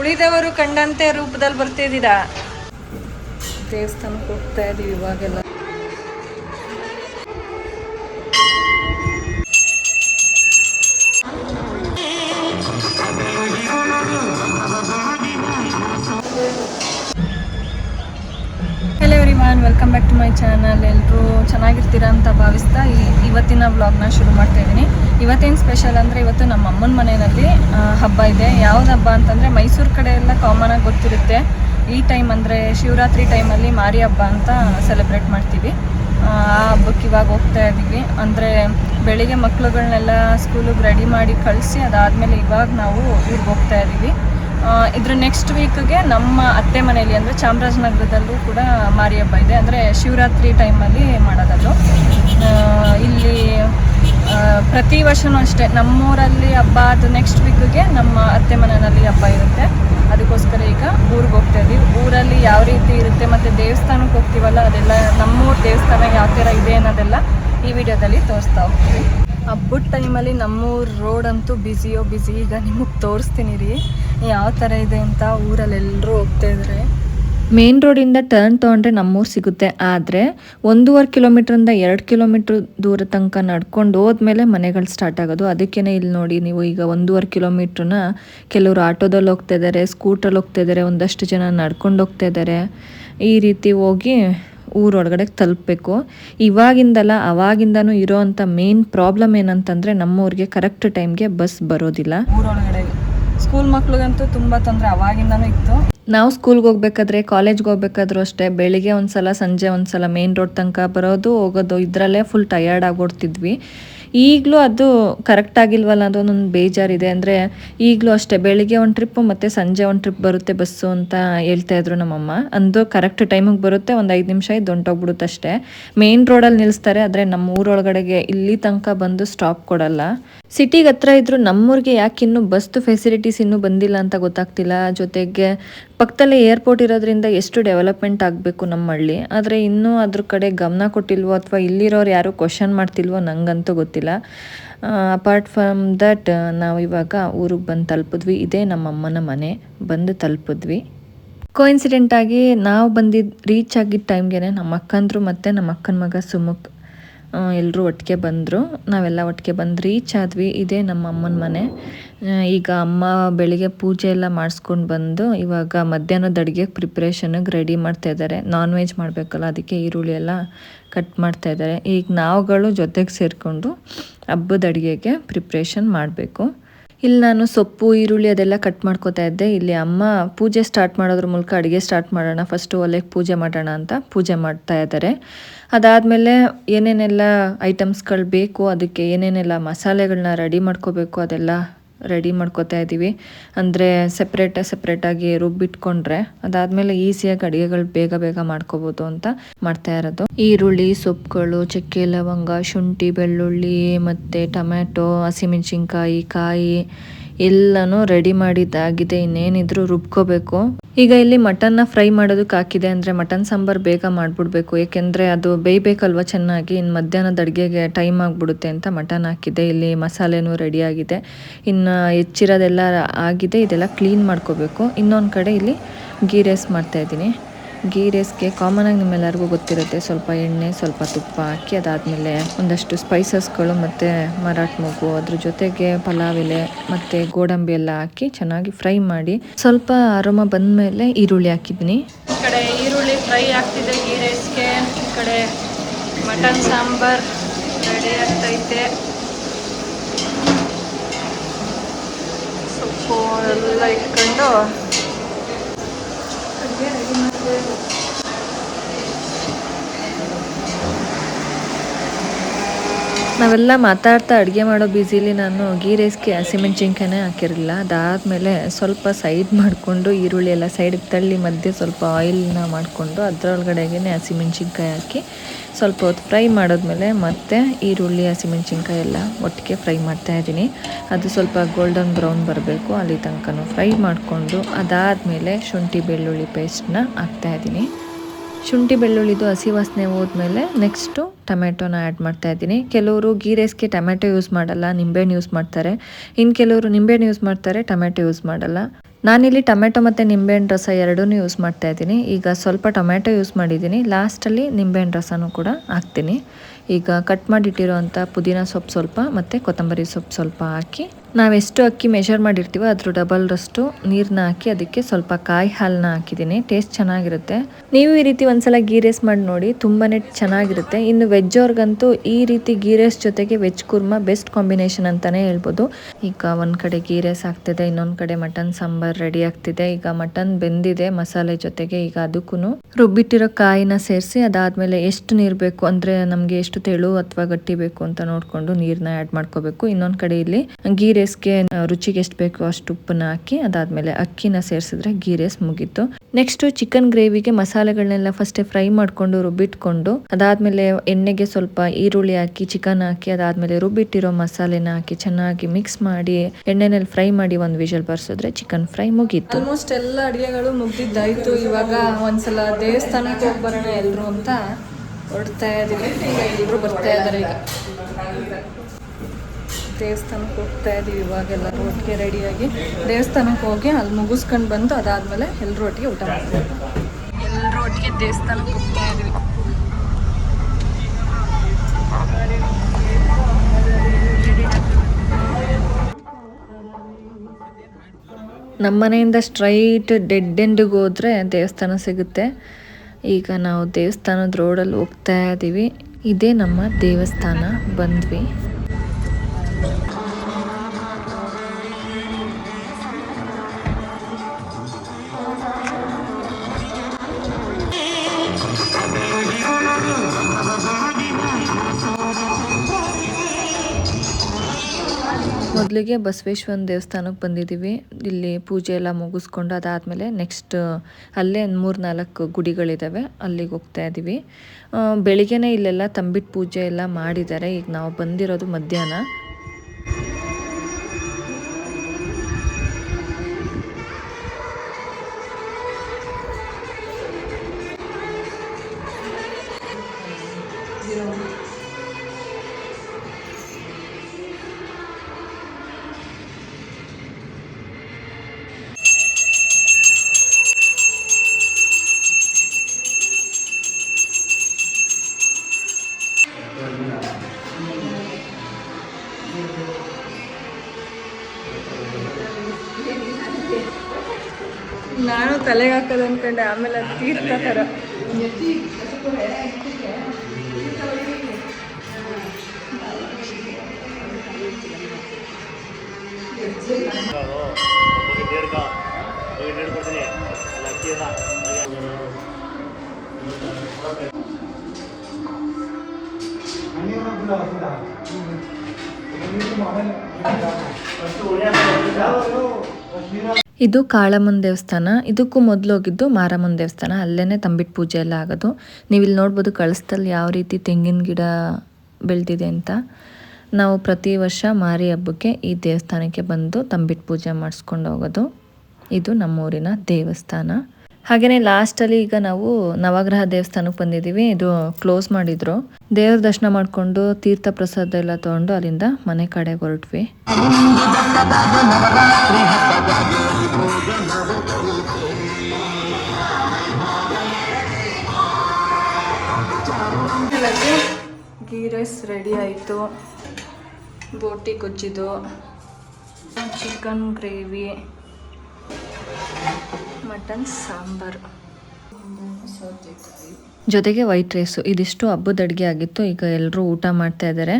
ಉಳಿದವರು ಕಂಡಂತೆ ರೂಪದಲ್ಲಿ ಬರ್ತಿದ್ದೀರಾ? ದೇವಸ್ಥಾನಕ್ಕೆ ಹೋಗ್ತಾ ಇದೀವಿ ಇವಾಗೆಲ್ಲ. ಮೈ ಚಾನಲ್ ಎಲ್ಲರೂ ಚೆನ್ನಾಗಿರ್ತೀರ ಅಂತ ಭಾವಿಸ್ತಾ ಈ ಇವತ್ತಿನ ವ್ಲಾಗ್ನ ಶುರು ಮಾಡ್ತಾ ಇದ್ದೀನಿ. ಇವತ್ತೇನು ಸ್ಪೆಷಲ್ ಅಂದರೆ ಇವತ್ತು ನಮ್ಮ ಅಮ್ಮನ ಮನೆಯಲ್ಲಿ ಹಬ್ಬ ಇದೆ. ಯಾವ್ದು ಹಬ್ಬ ಅಂತಂದರೆ ಮೈಸೂರು ಕಡೆ ಎಲ್ಲ ಕಾಮನ್ ಆಗಿ ಗೊತ್ತಿರುತ್ತೆ. ಈ ಟೈಮ್ ಅಂದರೆ ಶಿವರಾತ್ರಿ ಟೈಮಲ್ಲಿ ಮಾರಿ ಹಬ್ಬ ಅಂತ ಸೆಲೆಬ್ರೇಟ್ ಮಾಡ್ತೀವಿ. ಆ ಹಬ್ಬಕ್ಕೆ ಇವಾಗ ಹೋಗ್ತಾ ಇದ್ದೀವಿ ಅಂದರೆ ಬೆಳಿಗ್ಗೆ ಮಕ್ಳುಗಳನ್ನೆಲ್ಲ ಸ್ಕೂಲಿಗೆ ರೆಡಿ ಮಾಡಿ ಕಳಿಸಿ ಅದಾದಮೇಲೆ ಇವಾಗ ನಾವು ಊರಿಗೆ ಹೋಗ್ತಾ ಇದ್ದೀವಿ ಇದ್ರ ನೆಕ್ಸ್ಟ್ ವೀಕ್ಗೆ ನಮ್ಮ ಅತ್ತೆ ಮನೆಯಲ್ಲಿ ಅಂದರೆ ಚಾಮರಾಜನಗರದಲ್ಲೂ ಕೂಡ ಮಾರಿ ಹಬ್ಬ ಇದೆ. ಅಂದರೆ ಶಿವರಾತ್ರಿ ಟೈಮಲ್ಲಿ ಮಾಡೋದದು. ಇಲ್ಲಿ ಪ್ರತಿ ವರ್ಷವೂ ಅಷ್ಟೇ ನಮ್ಮೂರಲ್ಲಿ ಹಬ್ಬ ಅದು ನೆಕ್ಸ್ಟ್ ವೀಕ್ಗೆ ನಮ್ಮ ಅತ್ತೆ ಮನೆಯಲ್ಲಿ ಹಬ್ಬ ಇರುತ್ತೆ. ಅದಕ್ಕೋಸ್ಕರ ಈಗ ಊರಿಗೆ ಹೋಗ್ತಾ ಇದ್ದೀವಿ. ಊರಲ್ಲಿ ಯಾವ ರೀತಿ ಇರುತ್ತೆ ಮತ್ತು ದೇವಸ್ಥಾನಕ್ಕೆ ಹೋಗ್ತೀವಲ್ಲ, ಅದೆಲ್ಲ ನಮ್ಮೂರ ದೇವಸ್ಥಾನ ಯಾವ ಥರ ಇದೆ ಅನ್ನೋದೆಲ್ಲ ಈ ವಿಡಿಯೋದಲ್ಲಿ ತೋರಿಸ್ತಾ ಹೋಗ್ತೀವಿ. ಹಬ್ಬದ ಟೈಮಲ್ಲಿ ನಮ್ಮೂರು ರೋಡ್ ಅಂತೂ ಬ್ಯುಸಿಯೋ ಬ್ಯುಸಿ ಈಗ ನಿಮಗೆ ತೋರಿಸ್ತೀನಿ ರೀ. ಯಾವ ಥರ ಇದೆ ಅಂತ ಊರಲ್ಲಿ ಎಲ್ಲರೂ ಹೋಗ್ತಾ ಇದ್ದಾರೆ ಮೇನ್ ರೋಡಿಂದ ಟರ್ನ್ ತೊಗೊಂಡ್ರೆ ನಮ್ಮೂರು ಸಿಗುತ್ತೆ. ಆದರೆ ಒಂದೂವರೆ ಕಿಲೋಮೀಟ್ರಿಂದ ಎರಡು ಕಿಲೋಮೀಟ್ರ್ ದೂರ ತನಕ ನಡ್ಕೊಂಡು ಹೋದ್ಮೇಲೆ ಮನೆಗಳು ಸ್ಟಾರ್ಟ್ ಆಗೋದು. ಅದಕ್ಕೇ ಇಲ್ಲಿ ನೋಡಿ ನೀವು ಈಗ ಒಂದೂವರೆ ಕಿಲೋಮೀಟ್ರನ್ನ ಕೆಲವರು ಆಟೋದಲ್ಲಿ ಹೋಗ್ತಾ ಇದ್ದಾರೆ ಸ್ಕೂಟ್ರಲ್ಲಿ ಹೋಗ್ತಾ ಇದ್ದಾರೆ ಒಂದಷ್ಟು ಜನ ನಡ್ಕೊಂಡು ಹೋಗ್ತಾ ಇದ್ದಾರೆ ಈ ರೀತಿ ಹೋಗಿ ಊರೊಳಗಡೆ ತಲುಪಬೇಕು. ಇವಾಗಿಂದಲ್ಲ ಅವಾಗಿಂದನೂ ಇರೋವಂಥ ಮೇನ್ ಪ್ರಾಬ್ಲಮ್ ಏನಂತಂದರೆ ನಮ್ಮೂರಿಗೆ ಕರೆಕ್ಟ್ ಟೈಮ್ಗೆ ಬಸ್ ಬರೋದಿಲ್ಲ. ಊರೊಳಗಡೆ ಸ್ಕೂಲ್ ಮಕ್ಳಿಗಂತೂ ತುಂಬಾ ತೊಂದರೆ ಅವಾಗಿಂದನೂ ಇತ್ತು. ನಾವು ಸ್ಕೂಲ್ಗೆ ಹೋಗ್ಬೇಕಾದ್ರೆ ಕಾಲೇಜ್ಗೆ ಹೋಗ್ಬೇಕಾದ್ರೂ ಅಷ್ಟೇ, ಬೆಳಿಗ್ಗೆ ಒಂದ್ಸಲ, ಸಂಜೆ ಒಂದ್ಸಲ ಮೇನ್ ರೋಡ್ ತನಕ ಬರೋದು, ಹೋಗೋದು, ಇದರಲ್ಲೇ ಫುಲ್ ಟಯರ್ಡ್ ಆಗೋಡ್ತಿದ್ವಿ. ಈಗಲೂ ಅದು ಕರೆಕ್ಟ್ ಆಗಿಲ್ವಲ್ಲ? ಅದು ಒಂದೊಂದು ಬೇಜಾರಿದೆ. ಅಂದರೆ ಈಗಲೂ ಅಷ್ಟೇ, ಬೆಳಿಗ್ಗೆ ಒಂದು ಟ್ರಿಪ್ಪು ಮತ್ತು ಸಂಜೆ ಒಂದು ಟ್ರಿಪ್ ಬರುತ್ತೆ ಬಸ್ಸು ಅಂತ ಹೇಳ್ತಾ ಇದ್ರು ನಮ್ಮಮ್ಮ. ಅಂದು ಕರೆಕ್ಟ್ ಟೈಮಿಗೆ ಬರುತ್ತೆ, ಒಂದು ಐದು ನಿಮಿಷ ಇದು ಹೊಂಟೋಗ್ಬಿಡುತ್ತೆ ಅಷ್ಟೇ ಮೇನ್ ರೋಡಲ್ಲಿ ನಿಲ್ಲಿಸ್ತಾರೆ ಆದರೆ ನಮ್ಮ ಊರೊಳಗಡೆಗೆ ಇಲ್ಲಿ ತನಕ ಬಂದು ಸ್ಟಾಪ್ ಕೊಡಲ್ಲ. ಸಿಟಿಗೆ ಹತ್ರ ಇದ್ದರೂ ನಮ್ಮೂರಿಗೆ ಯಾಕೆ ಇನ್ನೂ ಬಸ್ದು ಫೆಸಿಲಿಟೀಸ್ ಇನ್ನೂ ಬಂದಿಲ್ಲ ಅಂತ ಗೊತ್ತಾಗ್ತಿಲ್ಲ? ಜೊತೆಗೆ ಪಕ್ಕದಲ್ಲೇ ಏರ್ಪೋರ್ಟ್ ಇರೋದ್ರಿಂದ ಎಷ್ಟು ಡೆವಲಪ್ಮೆಂಟ್ ಆಗಬೇಕು ನಮ್ಮ ಹಳ್ಳಿ ಆದರೆ ಇನ್ನೂ ಅದ್ರ ಕಡೆ ಗಮನ ಕೊಟ್ಟಿಲ್ವೋ ಅಥವಾ ಇಲ್ಲಿರೋರು ಯಾರು ಕ್ವಶನ್ ಮಾಡ್ತಿಲ್ವೋ ನನಗಂತೂ ಗೊತ್ತಿಲ್ಲ. ಅಪಾರ್ಟ್ ಫ್ರಮ್ ದಟ್ ನಾವು ಇವಾಗ ಊರಿಗೆ ಬಂದು ತಲುಪಿದ್ವಿ. ಇದೇ ನಮ್ಮಮ್ಮನ ಮನೆ. ಬಂದು ತಲುಪಿದ್ವಿ. ಕೋಇನ್ಸಿಡೆಂಟ್ ಆಗಿ ನಾವು ಬಂದಿದ್ದು ರೀಚ್ ಆಗಿದ್ದ ಟೈಮ್ಗೆ ನಮ್ಮ ಅಕ್ಕಂದ್ರು ಮತ್ತು ನಮ್ಮ ಅಕ್ಕನ ಮಗ ಸುಮುಖ್ ಎಲ್ಲರೂ ಒಟ್ಟಿಗೆ ಬಂದರು. ನಾವೆಲ್ಲ ಒಟ್ಟಿಗೆ ಬಂದು ರೀಚ್ ಆದ್ವಿ. ಇದೇ ನಮ್ಮ ಅಮ್ಮನ ಮನೆ. ಈಗ ಅಮ್ಮ ಬೆಳಿಗ್ಗೆ ಪೂಜೆ ಎಲ್ಲ ಮಾಡಿಸ್ಕೊಂಡು ಬಂದು ಇವಾಗ ಮಧ್ಯಾಹ್ನದ ಅಡುಗೆ ಪ್ರಿಪ್ರೇಷನ್ಗೆ ರೆಡಿ ಮಾಡ್ತಾ ಇದ್ದಾರೆ ನಾನ್ ವೆಜ್ ಮಾಡಬೇಕಲ್ಲ, ಅದಕ್ಕೆ ಈರುಳ್ಳಿ ಎಲ್ಲ ಕಟ್ ಮಾಡ್ತಾ ಇದ್ದಾರೆ ಈಗ ನಾವುಗಳು ಜೊತೆಗೆ ಸೇರಿಕೊಂಡು ಹಬ್ಬದ ಅಡುಗೆಗೆ ಪ್ರಿಪ್ರೇಷನ್ ಮಾಡಬೇಕು. ಇಲ್ಲಿ ನಾನು ಸೊಪ್ಪು, ಈರುಳ್ಳಿ ಅದೆಲ್ಲ ಕಟ್ ಮಾಡ್ಕೋತಾ ಇದ್ದೆ. ಇಲ್ಲಿ ಅಮ್ಮ ಪೂಜೆ ಸ್ಟಾರ್ಟ್ ಮಾಡೋದ್ರ ಮೂಲಕ ಅಡುಗೆ ಸ್ಟಾರ್ಟ್ ಮಾಡೋಣ. ಫಸ್ಟು ಒಲೆಗೆ ಪೂಜೆ ಮಾಡೋಣ ಅಂತ ಪೂಜೆ ಮಾಡ್ತಾ ಇದ್ದಾರೆ. ಅದಾದಮೇಲೆ ಏನೇನೆಲ್ಲ ಐಟಮ್ಸ್ಗಳು ಬೇಕು, ಅದಕ್ಕೆ ಏನೇನೆಲ್ಲ ಮಸಾಲೆಗಳನ್ನ ರೆಡಿ ಮಾಡ್ಕೋಬೇಕು ಅದೆಲ್ಲ ರೆಡಿ ಮಾಡ್ಕೋತಾ ಇದ್ದೀವಿ ಅಂದರೆ ಸೆಪ್ರೇಟ ಸೆಪ್ರೇಟಾಗಿ ರುಬ್ಬಿಟ್ಕೊಂಡ್ರೆ ಅದಾದಮೇಲೆ ಈಸಿಯಾಗಿ ಅಡುಗೆಗಳು ಬೇಗ ಬೇಗ ಮಾಡ್ಕೋಬೋದು ಅಂತ ಮಾಡ್ತಾ ಇರೋದು. ಈರುಳ್ಳಿ ಸೊಪ್ಪುಗಳು ಚಕ್ಕೆ, ಲವಂಗ, ಶುಂಠಿ, ಬೆಳ್ಳುಳ್ಳಿ ಮತ್ತು ಟೊಮ್ಯಾಟೊ, ಹಸಿಮೆಣ್ಸಿನ್ಕಾಯಿ, ಕಾಯಿ ಎಲ್ಲನೂ ರೆಡಿ ಮಾಡಿದ್ದಾಗಿದೆ. ಇನ್ನೇನಿದ್ರು ರುಬ್ಕೋಬೇಕು. ಈಗ ಇಲ್ಲಿ ಮಟನ್ನ ಫ್ರೈ ಮಾಡೋದಕ್ಕೆ ಹಾಕಿದೆ ಅಂದರೆ ಮಟನ್ ಸಾಂಬಾರು ಬೇಗ ಮಾಡಿಬಿಡ್ಬೇಕು. ಏಕೆಂದರೆ ಅದು ಬೇಯಬೇಕಲ್ವ ಚೆನ್ನಾಗಿ? ಇನ್ನು ಮಧ್ಯಾಹ್ನದ ಅಡುಗೆಗೆ ಟೈಮ್ ಆಗಿಬಿಡುತ್ತೆ ಅಂತ ಮಟನ್ ಹಾಕಿದೆ. ಇಲ್ಲಿ ಮಸಾಲೆನೂ ರೆಡಿಯಾಗಿದೆ ಇನ್ನು ಹೆಚ್ಚಿರೋದೆಲ್ಲ ಆಗಿದೆ. ಇದೆಲ್ಲ ಕ್ಲೀನ್ ಮಾಡ್ಕೋಬೇಕು. ಇನ್ನೊಂದು ಕಡೆ ಇಲ್ಲಿ ಗೀ ರೈಸ್ ಮಾಡ್ತಾಯಿದ್ದೀನಿ ಗೀ ರೈಸ್ಗೆ ಆಗಿ ನಿಮ್ಮೆಲ್ಲರಿಗೂ ಗೊತ್ತಿರುತ್ತೆ. ಸ್ವಲ್ಪ ಎಣ್ಣೆ, ಸ್ವಲ್ಪ ತುಪ್ಪ ಹಾಕಿ ಅದಾದಮೇಲೆ ಒಂದಷ್ಟು ಸ್ಪೈಸಸ್ಗಳು ಮತ್ತು ಮರಾಠ ಮಗು, ಅದ್ರ ಜೊತೆಗೆ ಪಲಾವ್ ಎಲೆ ಮತ್ತು ಗೋಡಂಬಿ ಎಲ್ಲ ಹಾಕಿ ಚೆನ್ನಾಗಿ ಫ್ರೈ ಮಾಡಿ ಸ್ವಲ್ಪ ಅರೋಮ ಬಂದಮೇಲೆ ಈರುಳ್ಳಿ ಹಾಕಿದ್ದೀನಿ. ಕಡೆ ಈರುಳ್ಳಿ ಫ್ರೈ ಆಗ್ತಿದೆ ಗೀ ರೈಸ್ಗೆ ಕಡೆ ಮಟನ್ ಸಾಂಬಾರ್ ರೆಡಿ ಆಗ್ತೈತೆ. ಸೊಪ್ಪು ಎಲ್ಲ ಇಟ್ಕೊಂಡು ಅಡುಗೆ ರೆಡಿ ನಾವೆಲ್ಲ ಮಾತಾಡ್ತಾ ಅಡುಗೆ ಮಾಡೋ ಬ್ಯುಸಿಲಿ ನಾನು ಗೀ ರೈಸ್ಗೆ ಹಸಿಮೆಣ್ಸಿನ್ಕಾಯಿನೇ ಹಾಕಿರಲಿಲ್ಲ. ಅದಾದಮೇಲೆ ಸ್ವಲ್ಪ ಸೈಡ್ ಮಾಡಿಕೊಂಡು ಈರುಳ್ಳಿ ಎಲ್ಲ ಸೈಡಿಗೆ ತಳ್ಳಿ ಮಧ್ಯೆ ಸ್ವಲ್ಪ ಆಯಿಲ್ನ ಮಾಡಿಕೊಂಡು ಅದರೊಳಗಡೆಗೆ ಹಸಿಮೆಣ್ಸಿನ್ಕಾಯಿ ಹಾಕಿ ಸ್ವಲ್ಪ ಹೊತ್ತು ಫ್ರೈ ಮಾಡಿದ್ಮೇಲೆ ಮತ್ತೆ ಈರುಳ್ಳಿ ಹಸಿಮೆಣ್ಸಿನ್ಕಾಯಿ ಎಲ್ಲ ಒಟ್ಟಿಗೆ ಫ್ರೈ ಮಾಡ್ತಾ ಇದ್ದೀನಿ. ಅದು ಸ್ವಲ್ಪ ಗೋಲ್ಡನ್ ಬ್ರೌನ್ ಬರಬೇಕು. ಅಲ್ಲಿ ತನಕನೂ ಫ್ರೈ ಮಾಡಿಕೊಂಡು ಅದಾದಮೇಲೆ ಶುಂಠಿ ಬೆಳ್ಳುಳ್ಳಿ ಪೇಸ್ಟ್ನ ಹಾಕ್ತಾ ಇದ್ದೀನಿ. ಶುಂಠಿ ಬೆಳ್ಳುಳ್ಳಿದು ಹಸಿ ವಾಸನೆ ಹೋದ್ಮೇಲೆ ನೆಕ್ಸ್ಟು ಟೊಮೆಟೊನ ಆ್ಯಡ್ ಮಾಡ್ತಾ ಇದ್ದೀನಿ. ಕೆಲವರು ಗೀ ರೈಸ್ಗೆ ಟೊಮೆಟೊ ಯೂಸ್ ಮಾಡಲ್ಲ, ನಿಂಬೆಹಣ್ಣು ಯೂಸ್ ಮಾಡ್ತಾರೆ. ಇನ್ನು ಕೆಲವರು ನಿಂಬೆಹಣ್ಣು ಯೂಸ್ ಮಾಡ್ತಾರೆ, ಟೊಮೆಟೊ ಯೂಸ್ ಮಾಡಲ್ಲ. ನಾನಿಲ್ಲಿ ಟೊಮೆಟೊ ಮತ್ತು ನಿಂಬೆಹಣ್ಣು ರಸ ಎರಡೂ ಯೂಸ್ ಮಾಡ್ತಾ ಇದ್ದೀನಿ. ಈಗ ಸ್ವಲ್ಪ ಟೊಮೆಟೊ ಯೂಸ್ ಮಾಡಿದ್ದೀನಿ. ಲಾಸ್ಟಲ್ಲಿ ನಿಂಬೆಹಣ್ಣು ರಸನೂ ಕೂಡ ಹಾಕ್ತೀನಿ. ಈಗ ಕಟ್ ಮಾಡಿಟ್ಟಿರೋ ಅಂಥ ಪುದೀನ ಸೊಪ್ಪು ಸ್ವಲ್ಪ ಮತ್ತು ಕೊತ್ತಂಬರಿ ಸೊಪ್ಪು ಸ್ವಲ್ಪ ಹಾಕಿ ನಾವೆಷ್ಟು ಅಕ್ಕಿ ಮೆಷರ್ ಮಾಡಿರ್ತೀವೋ ಅದ್ರ ಡಬಲ್ರಷ್ಟು ನೀರನ್ನ ಹಾಕಿ ಅದಕ್ಕೆ ಸ್ವಲ್ಪ ಕಾಯಿ ಹಾಲನ್ನ ಹಾಕಿದ್ದೀನಿ. ಟೇಸ್ಟ್ ಚೆನ್ನಾಗಿರುತ್ತೆ. ನೀವು ಈ ರೀತಿ ಒಂದ್ಸಲ ಗೀ ರೈಸ್ ಮಾಡಿ ನೋಡಿ ತುಂಬಾನೇ ಚೆನ್ನಾಗಿರುತ್ತೆ. ಇನ್ನು ವೆಜ್ ಅವ್ರಿಗಂತೂ ಈ ರೀತಿ ಗೀ ರೈಸ್ ಜೊತೆಗೆ ವೆಜ್ ಕುರ್ಮಾ ಬೆಸ್ಟ್ ಕಾಂಬಿನೇಷನ್ ಅಂತಲೇ ಹೇಳ್ಬೋದು. ಈಗ ಒಂದು ಕಡೆ ಗೀ ರೈಸ್ ಆಗ್ತಿದೆ, ಇನ್ನೊಂದು ಕಡೆ ಮಟನ್ ಸಾಂಬಾರ್ ರೆಡಿ ಆಗ್ತಿದೆ. ಈಗ ಮಟನ್ ಬೆಂದಿದೆ, ಮಸಾಲೆ ಜೊತೆಗೆ ಈಗ ಅದಕ್ಕೂ ರುಬ್ಬಿಟ್ಟಿರೋ ಕಾಯಿನ ಸೇರಿಸಿ ಅದಾದ್ಮೇಲೆ ಎಷ್ಟು ನೀರು ಬೇಕು ಅಂದರೆ ನಮಗೆ ಎಷ್ಟು ತೆಳು ಅಥವಾ ಗಟ್ಟಿ ಬೇಕು ಅಂತ ನೋಡಿಕೊಂಡು ನೀರನ್ನ ಆ್ಯಡ್ ಮಾಡ್ಕೋಬೇಕು. ಇನ್ನೊಂದು ಕಡೆ ಇಲ್ಲಿ ಗೀ ರೈಸ್ಗೆ ರುಚಿಗೆ ಎಷ್ಟು ಬೇಕು ಅಷ್ಟು ಉಪ್ಪನ್ನ ಹಾಕಿ, ಅದಾದಮೇಲೆ ಅಕ್ಕಿನ ಸೇರಿಸಿದ್ರೆ ಗೀ ರೈಸ್ ಮುಗೀತು ನೆಕ್ಸ್ಟ್ ಚಿಕನ್ ಗ್ರೇವಿಗೆ ಮಸಾಲೆಗಳನ್ನೆಲ್ಲ ಫಸ್ಟೇ ಫ್ರೈ ಮಾಡಿಕೊಂಡು ರುಬ್ಬಿಟ್ಕೊಂಡು, ಅದಾದಮೇಲೆ ಎಣ್ಣೆಗೆ ಸ್ವಲ್ಪ ಈರುಳ್ಳಿ ಹಾಕಿ ಚಿಕನ್ ಹಾಕಿ, ಅದಾದಮೇಲೆ ರುಬ್ಬಿಟ್ಟಿರೋ ಮಸಾಲೆನ ಹಾಕಿ ಚೆನ್ನಾಗಿ ಮಿಕ್ಸ್ ಮಾಡಿ, ಎಣ್ಣೆನಲ್ಲಿ ಫ್ರೈ ಮಾಡಿ ಒಂದು ವಿಷಲ್ ಬರ್ಸಿದ್ರೆ ಚಿಕನ್ ಫ್ರೈ ಮುಗೀತು. ಆಲ್ಮೋಸ್ಟ್ ಎಲ್ಲ ಅಡುಗೆಗಳು ಮುಗ್ದಿದ್ದಾಯ್ತು. ಇವಾಗ ಒಂದ್ಸಲ ದೇವಸ್ಥಾನಕ್ಕೆ ಹೋಗಿ ಬರೋಣ ಎಲ್ಲರೂ ಅಂತ ಹೊರಡ್ತಾ ಈಗ ಎಲ್ಲರೂ ಬರ್ತಾ ಇದ್ದಾರೆ ಈಗ. ದೇವಸ್ಥಾನಕ್ಕೆ ಹೋಗ್ತಾ ಇದ್ದೀವಿ ಇವಾಗೆಲ್ಲ ಒಟ್ಟಿಗೆ ರೆಡಿಯಾಗಿ. ದೇವಸ್ಥಾನಕ್ಕೆ ಹೋಗಿ ಅಲ್ಲಿ ಮುಗಿಸ್ಕೊಂಡು ಬಂದು ಅದಾದಮೇಲೆ ಎಲ್ಲರೂ ಒಟ್ಟಿಗೆ ಊಟ ಮಾಡ್ತೀವಿ. ಎಲ್ಲರೂ ಒಟ್ಟಿಗೆ ದೇವಸ್ಥಾನಕ್ಕೆ ಹೋಗ್ತಾ ಇದೀವಿ. ನಮ್ಮ ಮನೆಯಿಂದ ಸ್ಟ್ರೈಟ್ ಡೆಡ್ ಎಂಡಿಗೆ ಹೋದರೆ ದೇವಸ್ಥಾನ ಸಿಗುತ್ತೆ. ಈಗ ನಾವು ದೇವಸ್ಥಾನದ ರೋಡಲ್ಲಿ ಹೋಗ್ತಾ ಇದ್ದೀವಿ ಇದೇ ನಮ್ಮ ದೇವಸ್ಥಾನ ಬಂದ್ವಿ. ಮೊದಲಿಗೆ ಬಸವೇಶ್ವರನ ದೇವಸ್ಥಾನಕ್ಕೆ ಬಂದಿದ್ದೀವಿ. ಇಲ್ಲಿ ಪೂಜೆ ಎಲ್ಲ ಮುಗಿಸ್ಕೊಂಡು ಅದಾದಮೇಲೆ ನೆಕ್ಸ್ಟ್ ಅಲ್ಲೇ ಮೂರು ನಾಲ್ಕು ಗುಡಿಗಳಿದ್ದಾವೆ ಅಲ್ಲಿಗೆ ಹೋಗ್ತಾ ಇದ್ದೀವಿ. ಬೆಳಿಗ್ಗೆನೇ ಇಲ್ಲೆಲ್ಲ ತಂಬಿಟ್ಟು ಪೂಜೆ ಎಲ್ಲ ಮಾಡಿದ್ದಾರೆ. ಈಗ ನಾವು ಬಂದಿರೋದು ಮಧ್ಯಾಹ್ನ. ನಾನು ತಲೆಗೆ ಹಾಕೋದು ಅನ್ಕೊಂಡೆ ಆಮೇಲೆ ಅದು ತೀರ್ಥ ಥರ ಇದು ಕಾಳಮ್ಮನ ದೇವಸ್ಥಾನ. ಇದಕ್ಕೂ ಮೊದಲು ಹೋಗಿದ್ದು ಮಾರಮ್ಮನ ದೇವಸ್ಥಾನ. ಅಲ್ಲೇ ತಂಬಿಟ್ಟು ಪೂಜೆ ಎಲ್ಲ ಆಗೋದು. ನೀವು ಇಲ್ಲಿ ನೋಡ್ಬೋದು ಕಳಿಸ್ದಲ್ಲಿ ಯಾವ ರೀತಿ ತೆಂಗಿನ ಗಿಡ ಬೆಳೆದಿದೆ ಅಂತ. ನಾವು ಪ್ರತಿ ವರ್ಷ ಮಾರಿ ಹಬ್ಬಕ್ಕೆ ಈ ದೇವಸ್ಥಾನಕ್ಕೆ ಬಂದು ತಂಬಿಟ್ಟು ಪೂಜೆ ಮಾಡಿಸ್ಕೊಂಡು ಹೋಗೋದು. ಇದು ನಮ್ಮೂರಿನ ದೇವಸ್ಥಾನ. ಹಾಗೆಯೇ ಲಾಸ್ಟಲ್ಲಿ ಈಗ ನಾವು ನವಗ್ರಹ ದೇವಸ್ಥಾನಕ್ಕೆ ಬಂದಿದ್ದೀವಿ ಇದು ಕ್ಲೋಸ್ ಮಾಡಿದ್ರು. ದೇವ್ರ ದರ್ಶನ ಮಾಡಿಕೊಂಡು ತೀರ್ಥ ಪ್ರಸಾದ ಎಲ್ಲ ತಗೊಂಡು ಅಲ್ಲಿಂದ ಮನೆ ಕಡೆ ಹೊರಟ್ವಿ. ಗೀ ರೈಸ್ ರೆಡಿ ಆಯಿತು. ಬೋಟಿ ಕೊಚ್ಚಿದ್ದು. Chicken gravy. ಮಟನ್ ಸಾಂಬಾರು. ಜೊತೆಗೆ ವೈಟ್ ರೈಸು. ಇದಿಷ್ಟು ಹಬ್ಬದ ಅಡುಗೆ ಆಗಿತ್ತು. ಈಗ ಎಲ್ಲರೂ ಊಟ ಮಾಡ್ತಾ ಇದ್ದಾರೆ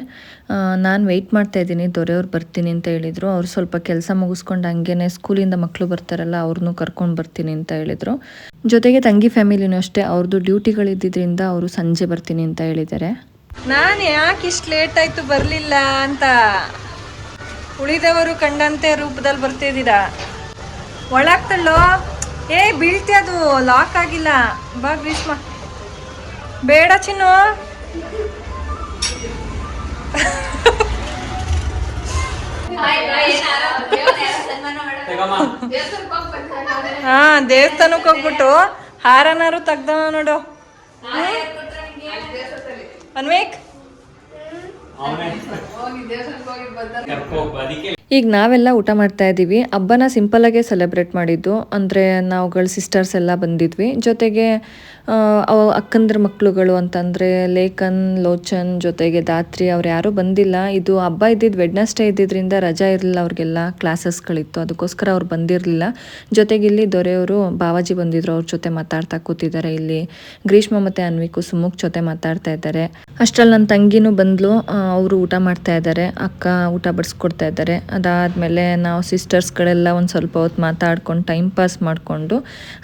ನಾನು ವೆಯ್ಟ್ ಮಾಡ್ತಾ ಇದ್ದೀನಿ. ದೊರೆಯವ್ರು ಬರ್ತೀನಿ ಅಂತ ಹೇಳಿದರು. ಅವ್ರು ಸ್ವಲ್ಪ ಕೆಲಸ ಮುಗಿಸ್ಕೊಂಡು ಹಂಗೇನೆ ಸ್ಕೂಲಿಂದ ಮಕ್ಕಳು ಬರ್ತಾರಲ್ಲ ಅವ್ರನ್ನೂ ಕರ್ಕೊಂಡು ಬರ್ತೀನಿ ಅಂತ ಹೇಳಿದರು. ಜೊತೆಗೆ ತಂಗಿ ಫ್ಯಾಮಿಲಿನೂ ಅಷ್ಟೇ. ಅವ್ರದ್ದು ಡ್ಯೂಟಿಗಳಿದ್ದರಿಂದ ಅವರು ಸಂಜೆ ಬರ್ತೀನಿ ಅಂತ ಹೇಳಿದ್ದಾರೆ. ನಾನು ಯಾಕೆ ಇಷ್ಟು ಲೇಟ್ ಆಯಿತು ಬರಲಿಲ್ಲ ಅಂತ? ಉಳಿದವರು ಕಂಡಂತೆ ರೂಪದಲ್ಲಿ ಬರ್ತಿದ್ದೀರಾ? ಒಳಗ್ತಳ್ಳೋ ಏ ಬೀಳ್ತಿ ಅದು. ಲಾಕ್ ಆಗಿಲ್ಲ. ಬಾ ಗ್ರೀಷ್ಮ. ಬೇಡ ಚಿನ್ನು. ಹಾ ದೇವಸ್ಥಾನಕ್ಕೆ ಹೋಗ್ಬಿಟ್ಟು ಹಾರನಾರು ತೆಗ್ದ ನೋಡು. ಅನ್ವೇಕ್? ಈಗ ನಾವೆಲ್ಲ ಊಟ ಮಾಡ್ತಾ ಇದ್ದೀವಿ. ಹಬ್ಬನ ಸಿಂಪಲಾಗೆ ಸೆಲೆಬ್ರೇಟ್ ಮಾಡಿದ್ದು. ಅಂದರೆ ನಾವುಗಳು ಸಿಸ್ಟರ್ಸ್ ಎಲ್ಲ ಬಂದಿದ್ವಿ. ಜೊತೆಗೆ ಅವ ಅಕ್ಕಂದ್ರ ಮಕ್ಕಳುಗಳು ಅಂತಂದರೆ ಲೇಖನ್, ಲೋಚನ್ ಜೊತೆಗೆ ದಾತ್ರಿ ಅವ್ರು ಯಾರೂ ಬಂದಿಲ್ಲ. ಇದು ಹಬ್ಬ ಇದ್ದಿದ್ದು ವೆಡ್ನಸ್ಡೇ ಇದ್ದಿದ್ದರಿಂದ ರಜಾ ಇರಲಿಲ್ಲ ಅವ್ರಿಗೆಲ್ಲ ಕ್ಲಾಸಸ್ಗಳಿತ್ತು ಅದಕ್ಕೋಸ್ಕರ ಅವ್ರು ಬಂದಿರಲಿಲ್ಲ. ಜೊತೆಗೆ ಇಲ್ಲಿ ದೊರೆಯವರು ಬಾವಾಜಿ ಬಂದಿದ್ರು. ಅವ್ರ ಜೊತೆ ಮಾತಾಡ್ತಾ ಕೂತಿದ್ದಾರೆ. ಇಲ್ಲಿ ಗ್ರೀಷ್ಮ ಮತ್ತು ಅನ್ವಿಕು ಸುಮುಕ್ ಜೊತೆ ಮಾತಾಡ್ತಾ ಇದ್ದಾರೆ. ಅಷ್ಟರಲ್ಲಿ ನನ್ನ ತಂಗಿನೂ ಬಂದ್ಲು. ಅವರು ಊಟ ಮಾಡ್ತಾ ಇದ್ದಾರೆ. ಅಕ್ಕ ಊಟ ಬಡಿಸ್ಕೊಡ್ತಾ ಇದ್ದಾರೆ. ಅದಾದಮೇಲೆ ನಾವು ಸಿಸ್ಟರ್ಸ್ಗಳೆಲ್ಲ ಒಂದು ಸ್ವಲ್ಪ ಹೊತ್ತು ಮಾತಾಡ್ಕೊಂಡು ಟೈಮ್ ಪಾಸ್ ಮಾಡಿಕೊಂಡು,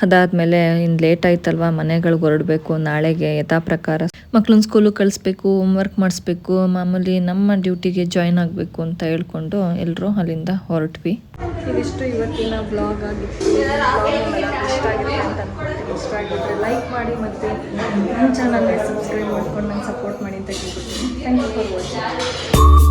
ಅದಾದಮೇಲೆ ಇನ್ನು ಲೇಟ್ ಆಯ್ತಲ್ವಾ, ಮನೆಗಳಿಗೆ ಹೊರಡಬೇಕು, ನಾಳೆಗೆ ಯಥಾ ಪ್ರಕಾರ ಮಕ್ಳನ್ನ ಸ್ಕೂಲಿಗೆ ಕಳಿಸ್ಬೇಕು ವರ್ಕ್ ಮಾಡಿಸ್ಬೇಕು, ಮಾಮೂಲಿ ನಮ್ಮ ಡ್ಯೂಟಿಗೆ ಜಾಯ್ನ್ ಆಗಬೇಕು ಅಂತ ಹೇಳ್ಕೊಂಡು ಎಲ್ಲರೂ ಅಲ್ಲಿಂದ ಹೊರಟ್ವಿ. ಇದಿಷ್ಟು ಇವತ್ತಿನ ಬ್ಲಾಗ್ ಆಗಿತ್ತು. ಇಷ್ಟ ಆಗಿದೆ ಅಂತ ಇಷ್ಟ ಆಗಿದ್ರೆ ಲೈಕ್ ಮಾಡಿ ಮತ್ತೆ ನಮ್ಮ ಚಾನಲ್ಗೆ ಸಬ್ಸ್ಕ್ರೈಬ್ ಮಾಡ್ಕೊಂಡು ನಂಗೆ ಮಾಡಿ ಅಂತ ಕೇಳ್ಕೊತೀನಿ ಥ್ಯಾಂಕ್ ಯು ಫಾರ್ ವಾಚಿಂಗ್